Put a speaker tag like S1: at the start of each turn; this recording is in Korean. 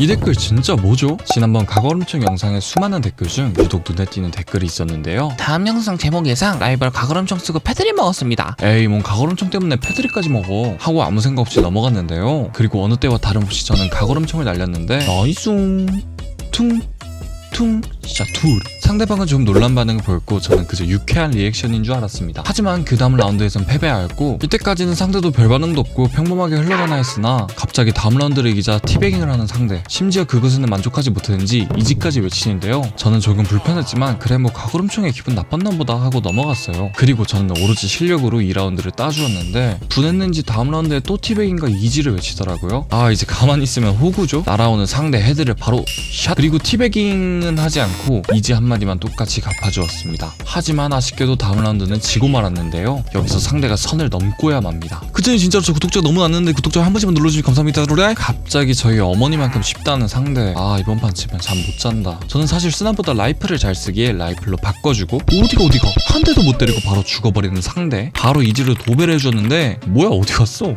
S1: 이 댓글 진짜 뭐죠? 지난번 가거름청 영상의 수많은 댓글 중 유독 눈에 띄는 댓글이 있었는데요.
S2: 다음 영상 제목 예상 라이벌 가그럼청 쓰고 패드립 먹었습니다.
S1: 에이 뭔 가거름청 때문에 패드립까지 먹어 하고 아무 생각 없이 넘어갔는데요. 그리고 어느 때와 다름없이 저는 가거름청을 날렸는데 나이스 퉁 퉁, 진짜 둘. 상대방은 좀 놀란 반응을 보였고 저는 그저 유쾌한 리액션인 줄 알았습니다. 하지만 그 다음 라운드에선 패배하였고 이때까지는 상대도 별 반응도 없고 평범하게 흘러가나 했으나 갑자기 다음 라운드를 이기자 티베깅을 하는 상대 심지어 그것에는 만족하지 못했는지 이지까지 외치는데요. 저는 조금 불편했지만 그래 뭐 가구름총에 기분 나빴나 보다 하고 넘어갔어요. 그리고 저는 오로지 실력으로 2라운드를 따주었는데 분했는지 다음 라운드에 또 티베깅과 이지를 외치더라고요. 아 이제 가만히 있으면 호구죠. 날아오는 상대 헤드를 바로 샷 그리고 티베깅은 하지 않고 이지 한마디만 똑같이 갚아주었습니다. 하지만 아쉽게도 다음 라운드는 지고 말았는데요. 여기서 상대가 선을 넘고야 맙니다. 그전에 진짜로 저 구독자 너무 났는데 구독자 한 번씩만 눌러주시면 감사합니다. 로레 갑자기 저희 어머니만큼 쉽다는 상대 아 이번 판 치면 잠 못 잔다. 저는 사실 스나보다 라이플을 잘 쓰기에 라이플로 바꿔주고 어디가 어디가 한 대도 못 때리고 바로 죽어버리는 상대 바로 이지를 도배를 해줬는데 뭐야 어디 갔어?